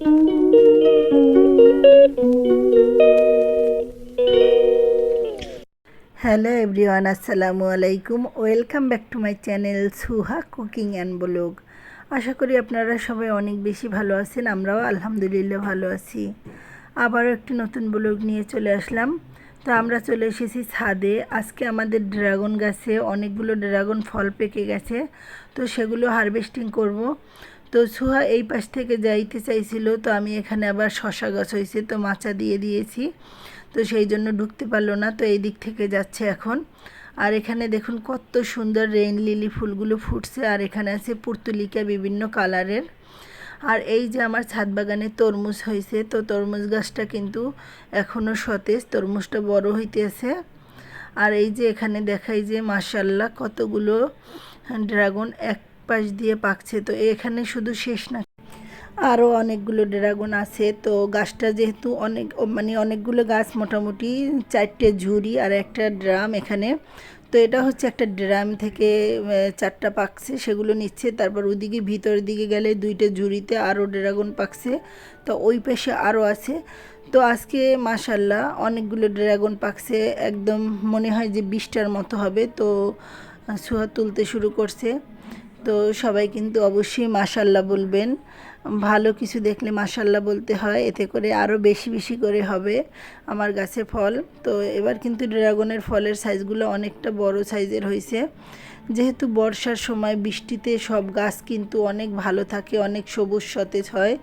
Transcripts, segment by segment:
Hello everyone আসসালামু আলাইকুম welcome back to my channel Suha cooking and blog আশা করি আপনারা সবাই অনেক বেশি ভালো আছেন, আমরাও আলহামদুলিল্লাহ ভালো আছি। আবারও একটি নতুন ব্লগ নিয়ে চলে আসলাম। তো আমরা চলে এসেছি ছাদে। আজকে আমাদের ড্রাগন গাছে অনেকগুলো ড্রাগন ফল পেকে গেছে। তো সেগুলো হারভেস্টিং করব। তো সুহা এই পাশ থেকে যাইতে চাইছিল, তো আমি এখানে আবার শশা গাছ হয়েছে তো মাচা দিয়ে দিয়েছি। তো সেই জন্য ঢুকতে পারল না, তো এই দিক থেকে যাচ্ছে এখন। আর এখানে দেখুন কত সুন্দর রেইন লিলি ফুলগুলো ফুটছে, আর এখানে আছে পুর্তুলিকা বিভিন্ন কালারের। আর এই যে আমার ছাদ বাগানে তরমুজ হয়েছে তো তরমুজ গাছটা কিন্তু এখনও সতেজ, তরমুজটা বড় হইতেছে। আর এই যে এখানে দেখাই যে মার্শাল্লাহ কতগুলো ড্রাগন, এক পাশ দিয়ে পাকছে, তো এখানে শুধু শেষ না। আরও অনেকগুলো ড্রাগন আছে, তো গাছটা যেহেতু অনেক মানে অনেকগুলো গাছ, মোটামুটি চারটে ঝুড়ি আর একটা ড্রাম এখানে। তো এটা হচ্ছে একটা ড্রাম থেকে চারটা পাকছে, সেগুলো নিচ্ছে, তারপর ওদিকে ভিতর দিকে গেলে দুইটা ঝুড়িতে আরও ড্রাগন পাকছে, তো ওই পাশে আরও আছে। তো আজকে মাসাল্লাহ অনেকগুলো ড্রাগন পাকছে, একদম মনে হয় যে বিশটার মতো হবে, তো সুহা তুলতে শুরু করছে। তো সবাই কিন্তু অবশ্যই মাসাল্লাহ বলবেন। ভালো কিছু দেখলে মাসাল্লাহ বলতে হয়, এতে করে আরও বেশি বেশি করে হবে আমার গাছে ফল। তো এবার কিন্তু ড্রাগনের ফলের সাইজগুলো অনেকটা বড় সাইজের হয়েছে। যেহেতু বর্ষার সময় বৃষ্টিতে সব গাছ কিন্তু অনেক ভালো থাকে, অনেক সবুজ সতেজ হয়,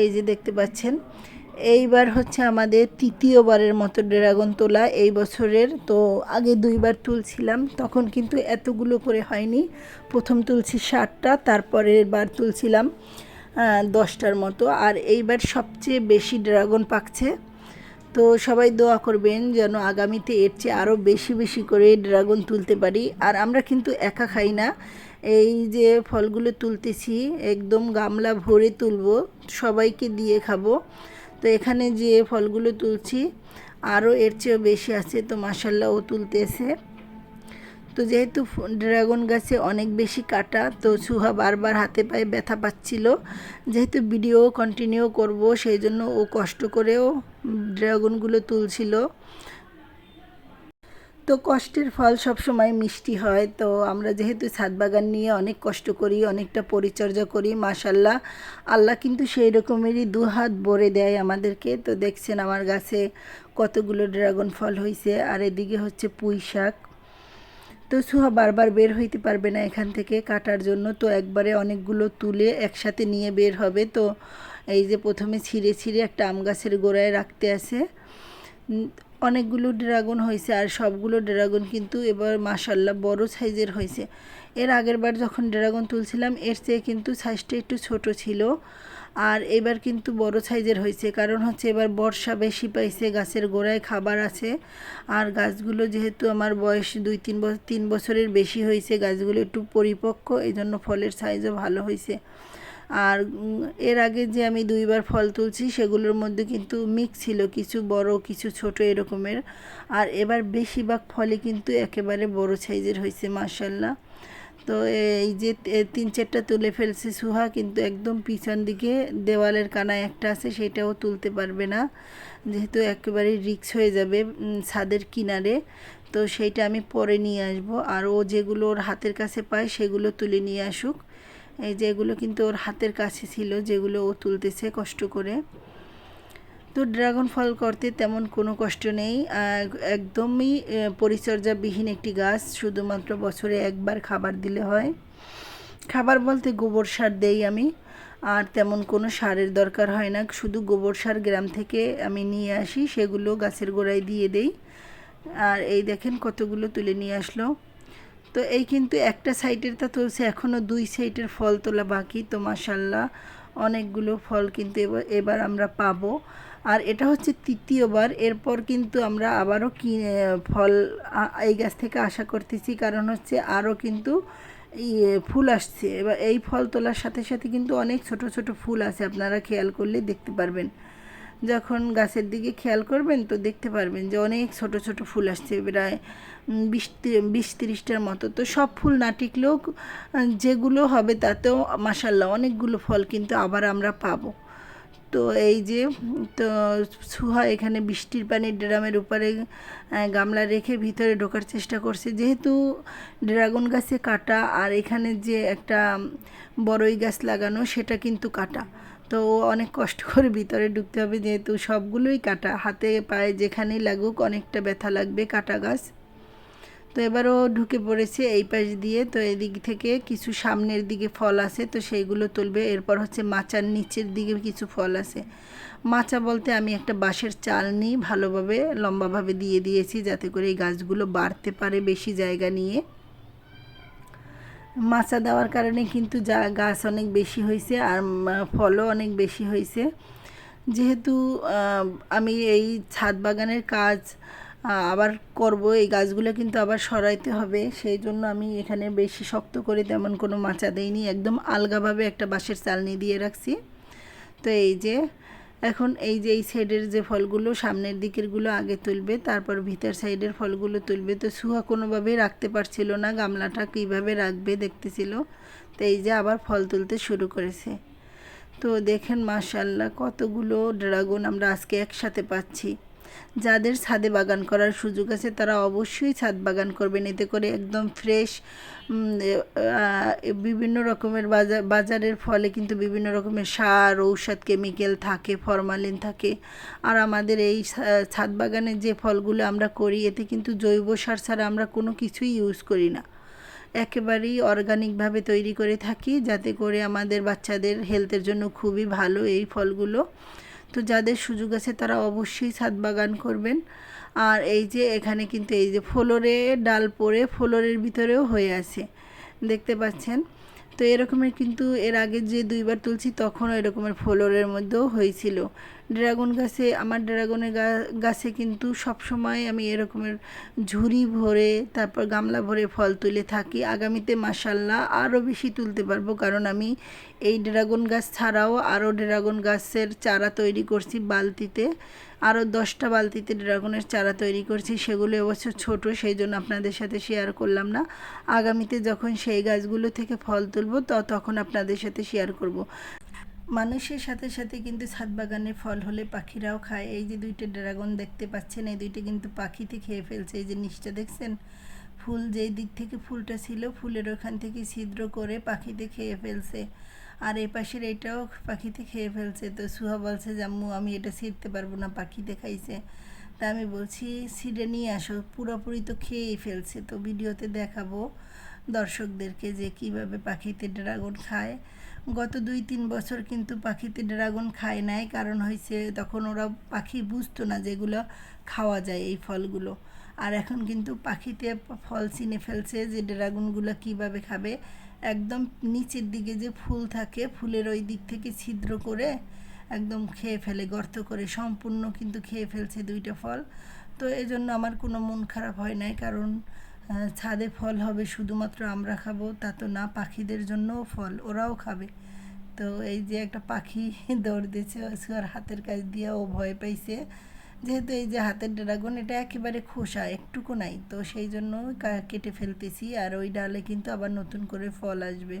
এই যে দেখতে পাচ্ছেন। এইবার হচ্ছে আমাদের তৃতীয়বারের মতো ড্রাগন তোলা এই বছরের। তো আগে দুইবার তুলছিলাম, তখন কিন্তু এতগুলো করে হয়নি। প্রথম তুলছি ষাটটা তারপরের বার তুলছিলাম দশটার মতো। আর এইবার সবচেয়ে বেশি ড্রাগন পাকছে। তো সবাই দোয়া করবেন যেন আগামীতে এর চেয়ে আরও বেশি বেশি করে ড্রাগন তুলতে পারি। আর আমরা কিন্তু একা খাই না। এই যে ফলগুলো তুলতেছি, একদম গামলা ভরে তুলবো, সবাইকে দিয়ে খাব। তো এখানে যে ফলগুলো তুলছি, আরও এর চেয়েও বেশি আছে, তো মাসাল্লাহ ও তুলতেছে। তো যেহেতু ড্রাগন গাছে অনেক বেশি কাটা, তো সুহা বারবার হাতে পায়ে ব্যথা পাচ্ছিল। যেহেতু ভিডিও কন্টিনিউ করব, সেই জন্য ও কষ্ট করেও ড্রাগনগুলো তুলছিল। তো কষ্টের ফল সবসময় মিষ্টি হয়। তো আমরা যেহেতু ছাদ বাগান নিয়ে অনেক কষ্ট করি, অনেকটা পরিচর্যা করি মাশাল্লাহ আল্লাহ কিন্তু সেই রকমেরই দু হাত ভরে দেয় আমাদেরকে। তো দেখছেন আমার গাছে কতগুলো ড্রাগন ফল হয়েছে আর এদিকে হচ্ছে পুঁই শাক। তো সুহা বারবার বের হইতে পারবে না এখান থেকে কাটার জন্য। তো একবারে অনেকগুলো তুলে একসাথে নিয়ে বের হবে। তো এই যে প্রথমে ছিঁড়ে ছিঁড়ে একটা আম গাছের গোড়ায় রাখতে আছে। অনেকগুলো ড্রাগন হয়েছে আর সবগুলো ড্রাগন কিন্তু এবার মাসাল্লাহ বড় সাইজের হয়েছে। এর আগের বার যখন ড্রাগন তুলছিলাম, এর চেয়ে কিন্তু সাইজটা একটু ছোট ছিল আর এবার কিন্তু বড় সাইজের হয়েছে। কারণ হচ্ছে এবার বর্ষা বেশি পাইছে, গাছের গোড়ায় খাবার আছে আর গাছগুলো যেহেতু আমার বয়স দুই, তিন বছর তিন বছরের বেশি হয়েছে, গাছগুলো একটু পরিপক্ক এই জন্য ফলের সাইজও ভালো হয়েছে। আর এর আগে যে আমি দুইবার ফল তুলছি সেগুলোর মধ্যে কিন্তু মিক্স ছিল কিছু বড়, কিছু ছোট এরকমের। আর এবার বেশিরভাগ ফলে কিন্তু একেবারে বড় সাইজের হয়েছে মার্শাল্লাহ তো এই যে তিন চারটা তুলে ফেলছে সুহা, কিন্তু একদম পিছন দিকে দেওয়ালের কানা একটা আছে, সেটাও তুলতে পারবে না। যেহেতু একেবারে রিক্স হয়ে যাবে ছাদের কিনারে। তো সেইটা আমি পরে নিয়ে আসব। আর ও যেগুলো ওর হাতের কাছে পায়, সেগুলো তুলে নিয়ে আসুক। এই যে এগুলো কিন্তু ওর হাতের কাছে ছিল, যেগুলো ও তুলতেছে কষ্ট করে। তো ড্রাগন ফল করতে তেমন কোনো কষ্ট নেই। একদমই পরিচর্যাবিহীন একটি গাছ, শুধুমাত্র বছরে একবার খাবার দিলে হয়। খাবার বলতে গোবর সার দেই আমি, আর তেমন কোনো সারের দরকার হয় না। শুধু গোবর সার গ্রাম থেকে আমি নিয়ে আসি, সেগুলো গাছের গোড়ায় দিয়ে দেই। আর এই দেখেন কতগুলো তুলে নিয়ে আসলো। তো এই কিন্তু একটা সাইডের তা তুলছে এখনও দুই সাইডের ফল তোলা বাকি তো মাসাল্লাহ অনেকগুলো ফল কিন্তু এবার আমরা পাবো। আর এটা হচ্ছে তৃতীয়বার, এরপর কিন্তু আমরা আবারও কিনে, ফল এই গাছ থেকে আশা করতেছি, কারণ হচ্ছে আরও কিন্তু ইয়ে ফুল আসছে। এবার এই ফল তোলার সাথে সাথে কিন্তু অনেক ছোট ছোট ফুল আছে, আপনারা খেয়াল করলে দেখতে পারবেন। যখন গাছের দিকে খেয়াল করবেন তো দেখতে পারবেন যে অনেক ছোট ছোট ফুল আসছে, প্রায় বিশ বিশ তিরিশটার মতো। তো সব ফুল না টিকলেও যেগুলো হবে তাতেও মাসাল্লাহ অনেকগুলো ফল কিন্তু আবার আমরা পাবো। তো এই যে, তো সুহা এখানে বৃষ্টির পানির ড্রামের উপরে গামলা রেখে ভিতরে ঢোকার চেষ্টা করছে। যেহেতু ড্রাগন গাছে কাটা আর এখানে যে একটা বড়ই গাছ লাগানো, সেটা কিন্তু কাটা। তো অনেক কষ্ট করে ভিতরে ঢুকতে হবে, যেহেতু সবগুলোই কাটা। হাতে, পায়ে যেখানেই লাগুক অনেকটা ব্যথা লাগবে কাটা গাছ। তো এবারও ঢুকে পড়েছে এই পাশ দিয়ে। তো এদিক থেকে কিছু সামনের দিকে ফল আছে, তো সেইগুলো তুলবে। এরপর হচ্ছে মাচার নিচের দিকে কিছু ফল আছে। মাচা বলতে আমি একটা বাঁশের চাল নিই ভালোভাবে, লম্বাভাবে দিয়ে দিয়েছি যাতে করে এই গাছগুলো বাড়তে পারে বেশি জায়গা নিয়ে। মাচা দেওয়ার কারণে কিন্তু যা গাছ অনেক বেশি হয়েছে আর ফলও অনেক বেশি হয়েছে। যেহেতু আমি এই ছাদ বাগানের কাজ আবার করব, এই গাছগুলো কিন্তু আবার সরাইতে হবে, সেই জন্য আমি এখানে বেশি শক্ত করে তেমন কোনো মাচা দেইনি, একদম আলগাভাবে একটা বাঁশের চালনি দিয়ে রাখছি। তো এই যে এখন এই যে এই সাইডের যে ফলগুলো সামনের দিকেরগুলো আগে তুলবে, তারপর ভিতর সাইডের ফলগুলো তুলবে। তো সুহা কোনোভাবেই রাখতে পারছিল না, গামলাটা কীভাবে রাখবে দেখতেছিল। তো এই যে আবার ফল তুলতে শুরু করেছে। তো দেখেন মাশাল্লাহ কতগুলো ড্রাগন আমরা আজকে একসাথে পাচ্ছি। যাদের ছাদে বাগান করার সুযোগ আছে, তারা অবশ্যই ছাদ বাগান করবেন। এতে করে একদম ফ্রেশ বিভিন্ন রকমের বাজার বাজারের ফলে কিন্তু বিভিন্ন রকমের সার, ঔষধ কেমিক্যাল থাকে ফরমালিন থাকে। আর আমাদের এই ছাদ বাগানের যে ফলগুলো আমরা করি, এতে কিন্তু জৈব সার ছাড়া আমরা কোনো কিছুই ইউজ করি না। একেবারেই অর্গানিকভাবে তৈরি করে থাকি, যাতে করে আমাদের বাচ্চাদের হেলথের জন্য খুবই ভালো এই ফলগুলো। তো যাদের সুযোগ আছে তারা অবশ্যই ছাদ বাগান করবেন। আর এই যে এখানে কিন্তু এই যে ফ্লোরে ডাল পরে ফ্লোরের ভিতরেও হয়ে আছে। দেখতে পাচ্ছেন? তো এরকমের কিন্তু এর আগে যে দুইবার তুলছি তখনও এরকমের ফ্লোরের মধ্যেও হয়েছিল। ড্রাগন গাছে, আমার ড্রাগনের গাছে কিন্তু সব সময় আমি এরকমের ঝুড়ি ভরে, তারপর গামলা ভরে ফল তুলে থাকি। আগামীতে মাসাল্লাহ আরও বেশি তুলতে পারব, কারণ আমি এই ড্রাগন গাছ ছাড়াও আরও ড্রাগন গাছের চারা তৈরি করছি বালতিতে। আরও দশটা বালতিতে ড্রাগনের চারা তৈরি করছি, সেগুলো এবছর ছোট সেই জন্য আপনাদের সাথে শেয়ার করলাম না। আগামীতে যখন সেই গাছগুলো থেকে ফল তুলব, তো, তখন আপনাদের সাথে শেয়ার করব। মানুষের সাথে সাথে কিন্তু ছাদ বাগানে ফল হলে পাখিরাও খায়। এই যে দুইটা ড্রাগন দেখতে পাচ্ছেন, এই দুইটা কিন্তু পাখিতে খেয়ে ফেলছে। এই যে নিচটা দেখছেন? ফুল যেই দিক থেকে ফুলটা ছিল, ফুলের ওখান থেকে ছিদ্র করে পাখিতে খেয়ে ফেলছে। আর এই পাশের এইটাও পাখিতে খেয়ে ফেলছে। তো সুহা বলছে জাম্মু আমি এটা ছিঁড়তে পারব না, পাখিতে খাইছে। তা আমি বলছি, ছিঁড়ে নিয়ে আসো, পুরোপুরি তো খেয়েই ফেলছে। তো ভিডিওতে দেখাবো দর্শকদেরকে যে কীভাবে পাখিতে ড্রাগন খায়। গত দুই তিন বছর কিন্তু পাখিতে ড্রাগন খায় নাই। কারণ হয়েছে তখন ওরা পাখি বুঝতো না যেগুলো খাওয়া যায় এই ফলগুলো। আর এখন কিন্তু পাখিতে ফল চিনে ফেলছে যে ড্রাগনগুলো কীভাবে খাবে। একদম নিচের দিকে যে ফুল থাকে, ফুলের ওই দিক থেকে ছিদ্র করে একদম খেয়ে ফেলে, গর্ত করে, সম্পূর্ণ কিন্তু খেয়ে ফেলছে দুইটা ফল। তো এই জন্য আমার কোনো মন খারাপ হয় নাই। কারণ ছাদে ফল হবে, শুধুমাত্র আমরা খাব, তা তো না, পাখিদের জন্যও ফল, ওরাও খাবে। তো এই যে একটা পাখি দৌড় দিয়েছে ওর হাতের কাছ দিয়ে ও ভয় পাইছে। যেহেতু এই যে হাতের ড্রাগন, এটা একেবারে খোসা, একটুকু নাই। তো সেই জন্য কেটে ফেলতেছি, আর ওই ডালে কিন্তু আবার নতুন করে ফল আসবে।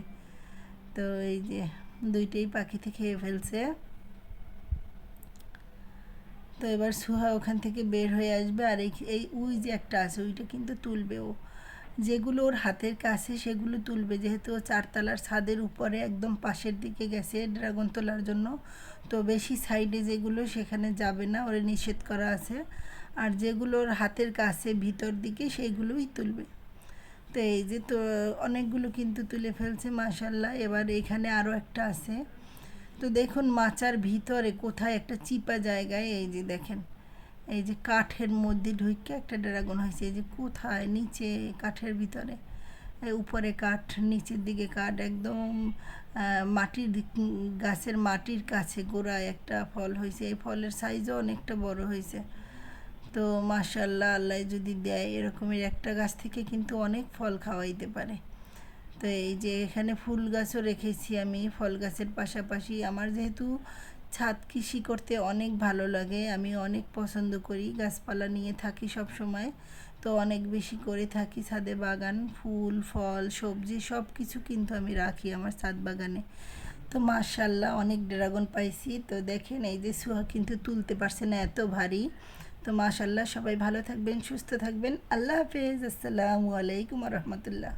তো এই যে দুইটাই পাখিতে খেয়ে ফেলছে। তো এবার সুহা ওখান থেকে বের হয়ে আসবে আর এই উই যে একটা আছে ওইটা কিন্তু তুলবে ও। যেগুলো ওর হাতের কাছে সেগুলো তুলবে, যেহেতু ও চারতলার ছাদের উপরে একদম পাশের দিকে গেছে ড্রাগন তোলার জন্য। তো বেশি সাইডে যেগুলো সেখানে যাবে না, ওরে নিষেধ করা আছে। আর যেগুলো ওর হাতের কাছে ভিতর দিকে সেইগুলোই তুলবে। তো এই যে তো অনেকগুলো কিন্তু তুলে ফেলছে, মাশাল্লাহ। এবার এখানে আরও একটা আছে। তো দেখুন মাচার ভিতরে কোথায় একটা চিপা জায়গায়, এই যে দেখেন, এই যে কাঠের মধ্যে ঢুকে একটা ড্রাগন হয়েছে, এই যে কোথায়, নিচে, কাঠের ভিতরে উপরে কাঠ, নিচের দিকে কাঠ, একদম মাটির গাছের মাটির কাছে গোড়ায় একটা ফল হয়েছে, এই ফলের সাইজও অনেকটা বড় হয়েছে। তো মাশাল্লাহ আল্লাহ যদি দেয়, এরকমের একটা গাছ থেকে কিন্তু অনেক ফল খাওয়াইতে পারে। তো এই যে এখানে ফুল গাছও রেখেছি আমি, ফল গাছের পাশাপাশি আমার যেহেতু ছাদ কৃষি করতে অনেক ভালো লাগে, আমি অনেক পছন্দ করি, গাছপালা নিয়ে থাকি সব সময়। তো অনেক বেশি করে থাকি ছাদে বাগান, ফুল, ফল, সবজি, সব কিছু কিন্তু আমি রাখি আমার ছাদ বাগানে। তো মাশাল্লাহ, অনেক ড্রাগন পাইছি। তো দেখেন এই যে সুহা কিন্তু তুলতে পারছে না, এত ভারী। তো মাশাল্লাহ, সবাই ভালো থাকবেন, সুস্থ থাকবেন। আল্লাহ হাফেজ, আসসালামু আলাইকুম রহমতুল্লাহ।